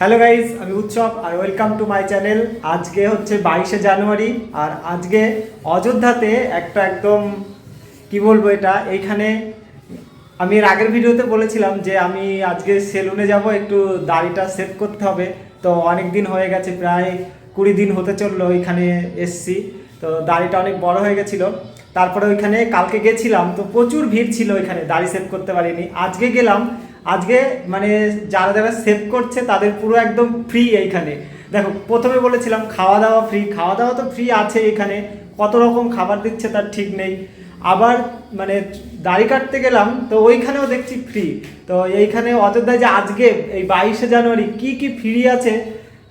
Hello guys আমি উৎসব আর welcome to my channel আজকে হচ্ছে বাইশে জানুয়ারি আর আজকে অযোধ্যাতে একটা একদম, কি বলব এটা, এইখানে আমি এর আগের ভিডিওতে বলেছিলাম যে আমি আজকে সেলুনে যাব, একটু দাড়িটা সেভ করতে হবে। তো অনেক দিন হয়ে গেছে, প্রায় কুড়ি দিন হতে চলল ওইখানে এসছি। তো দাড়িটা অনেক বড় হয়ে গেছিল। তারপরে ওইখানে কালকে গেছিলাম, তো প্রচুর ভিড় ছিল ওইখানে, দাড়ি সেভ করতে পারিনি। আজকে গেলাম আজকে মানে যারা যারা সেভ করছে তাদের পুরো একদম ফ্রি এইখানে। দেখো, প্রথমে বলেছিলাম খাওয়া দাওয়া ফ্রি খাওয়া দাওয়া তো ফ্রি আছে এখানে, কত রকম খাবার দিচ্ছে তার ঠিক নেই। আবার মানে দাড়ি কাটতে গেলাম, তো ওইখানেও দেখছি ফ্রি তো এইখানে অযোধ্যায় যে আজকে, এই বাইশে জানুয়ারি, কি কি ফ্রি আছে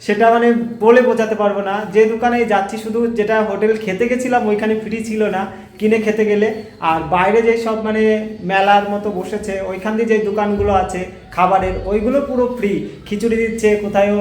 সেটা মানে বলে বোঝাতে পারব না। যে দোকানে যাচ্ছি, শুধু যেটা হোটেল খেতে গেছিলাম, ওইখানে ফ্রি ছিল না, কিনে খেতে গেলে। আর বাইরে যে সব মানে মেলার মতো বসেছে, ওইখান দিয়ে যে দোকানগুলো আছে, খাবারের, ওইগুলো পুরো ফ্রি খিচুড়ি দিচ্ছে, কোথায়ও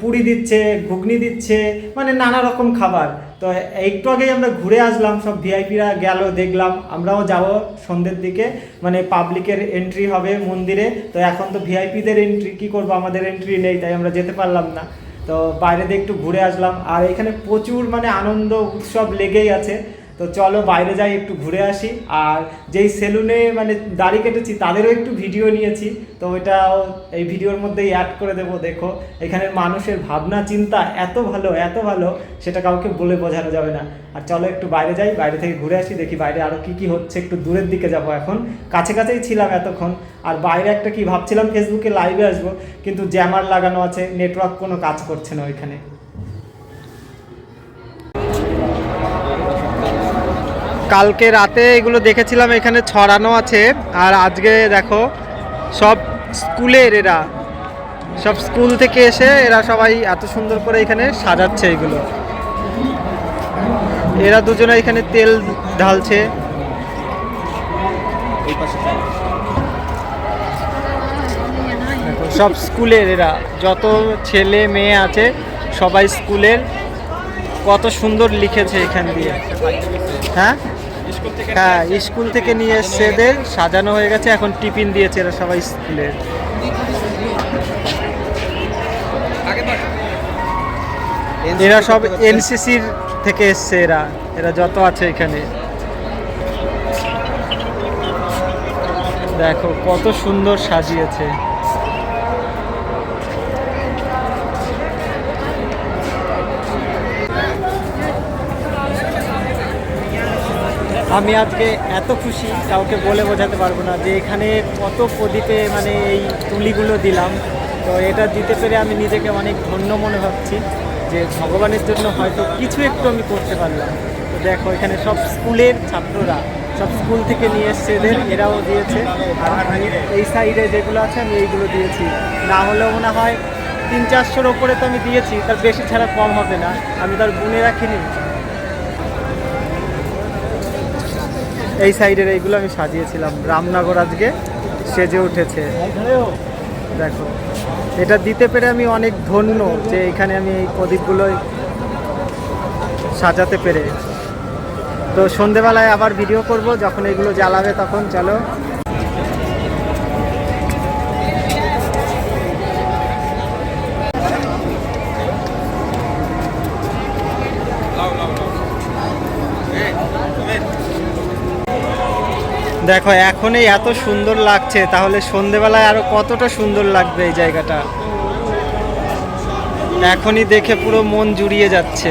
পুরি দিচ্ছে, ঘুগনি দিচ্ছে মানে নানা রকম খাবার। তো একটু আগেই আমরা ঘুরে আসলাম, সব ভিআইপিরা গেল, দেখলাম। আমরাও যাব সন্ধ্যের দিকে মানে পাবলিকের এন্ট্রি হবে মন্দিরে। তো এখন তো ভিআইপিদের এন্ট্রি কি করব? আমাদের এন্ট্রি নেই, তাই আমরা যেতে পারলাম না। তো বাইরে দিয়ে একটু ঘুরে আসলাম। আর এখানে প্রচুর মানে আনন্দ, উৎসব লেগেই আছে। তো চলো বাইরে যাই, একটু ঘুরে আসি। আর যেই সেলুনে মানে দাড়ি কেটেছি, তাদেরও একটু ভিডিও নিয়েছি। তো ওইটাও এই ভিডিওর মধ্যেই অ্যাড করে দেবো, দেখো। এখানের মানুষের ভাবনা, চিন্তা এত ভালো এত ভালো, সেটা কাউকে বলে বোঝানো যাবে না। আর চলো একটু বাইরে যাই, বাইরে থেকে ঘুরে আসি, দেখি বাইরে আরও কি কি হচ্ছে, একটু দূরের দিকে যাব এখন। কাছে কাছেই ছিলাম এতক্ষণ। আর বাইরে একটা কি ভাবছিলাম ফেসবুকে লাইভে আসব, কিন্তু জ্যামার লাগানো আছে নেটওয়ার্ক কোনো কাজ করছে না ওইখানে। কালকে রাতে এগুলো দেখেছিলাম, এখানে ছড়ানো আছে। আর আজকে দেখো, সব স্কুলের এরা, সব স্কুল থেকে এসে এরা সবাই এত সুন্দর করে এখানে সাজাচ্ছে এগুলো। এরা দুজনে এখানে তেল ঢালছে। সব স্কুলের এরা, যত ছেলে মেয়ে আছে, সবাই স্কুলের কত সুন্দর লিখেছে এখান দিয়ে। হ্যাঁ? হ্যাঁ স্কুল থেকে নিয়ে এসছে এদের সাজানো হয়ে গেছে এখন টিফিন দিয়েছে এরা সবাই স্কুলের এরা সব এনসিসির থেকে এসছে এরা এরা যত আছে এখানে। দেখো কত সুন্দর সাজিয়েছে। আমি আজকে এত খুশি, কাউকে বলে বোঝাতে পারব না যে এখানে কত প্রদীপে মানে এই তুলিগুলো দিলাম। তো এটা দিতে পেরে আমি নিজেকে অনেক ধন্য মনে ভাবছি যে ভগবানের জন্য হয়তো কিছু একটু আমি করতে পারলাম। তো দেখো, এখানে সব স্কুলের ছাত্ররা, সব স্কুল থেকে নিয়ে এসছে এদের, এরাও দিয়েছে। আর আমি এই সাইডে যেগুলো আছে আমি এইগুলো দিয়েছি। না হলেও মনে হয় তিন চারশোর ওপরে তো আমি দিয়েছি, তার বেশি ছাড়া কম হবে না। আমি তার গুনে রাখিনি। এই সাইডের এইগুলো আমি সাজিয়েছিলাম। রামনগর আজকে সেজে উঠেছে। দেখো, এটা দিতে পেরে আমি অনেক ধন্য যে এখানে আমি এই প্রদীপগুলো সাজাতে পেরে। তো সন্ধেবেলায় আবার ভিডিও করব, যখন এগুলো জ্বালাবে তখন চলো। দেখো, এখনই এত সুন্দর লাগছে। তাহলে সন্ধেবেলায় আরও কতটা সুন্দর লাগবে এই জায়গাটা? এখনই দেখে পুরো মন জুড়িয়ে যাচ্ছে।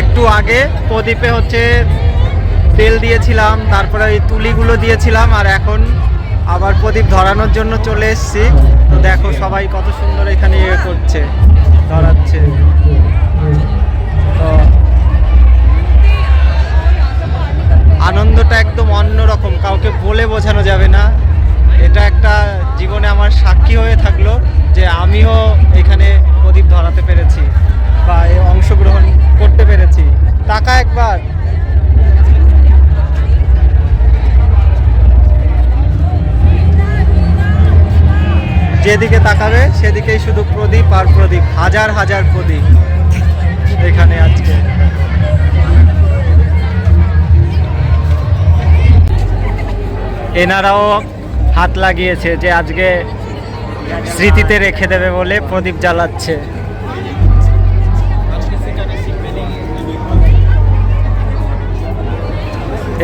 একটু আগে প্রদীপে হচ্ছে তেল দিয়েছিলাম, তারপরে ওই তুলিগুলো দিয়েছিলাম, আর এখন আবার প্রদীপ ধরানোর জন্য চলে এসছি। তো দেখো সবাই কত সুন্দর এখানে ইয়ে করছে, ধরাচ্ছে। যেদিকে তাকাবে, সেদিকেই শুধু প্রদীপ আর প্রদীপ, হাজার হাজার প্রদীপ এখানে আজকে। এনারাও হাত লাগিয়েছে যে আজকে স্মৃতিতে রেখে দেবে বলে প্রদীপ জ্বালাচ্ছে।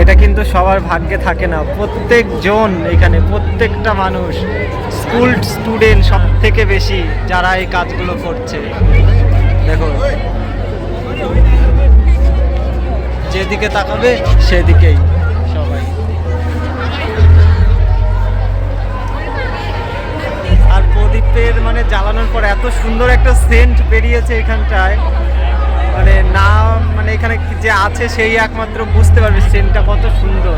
এটা কিন্তু সবার ভাগ্যে থাকে না। প্রত্যেকজন এখানে, প্রত্যেকটা মানুষ স্কুল স্টুডেন্ট সব থেকে বেশি যারা এই কাজগুলো করছে। দেখো, যেদিকে তাকাবে সেদিকেই সবাই। আর প্রদীপের মানে জ্বালানোর পর এত সুন্দর একটা সেন্ট বেরিয়েছে এখানটায়। যে আছে সেই একমাত্র বুঝতে পারবে সেন্টটা কত সুন্দর।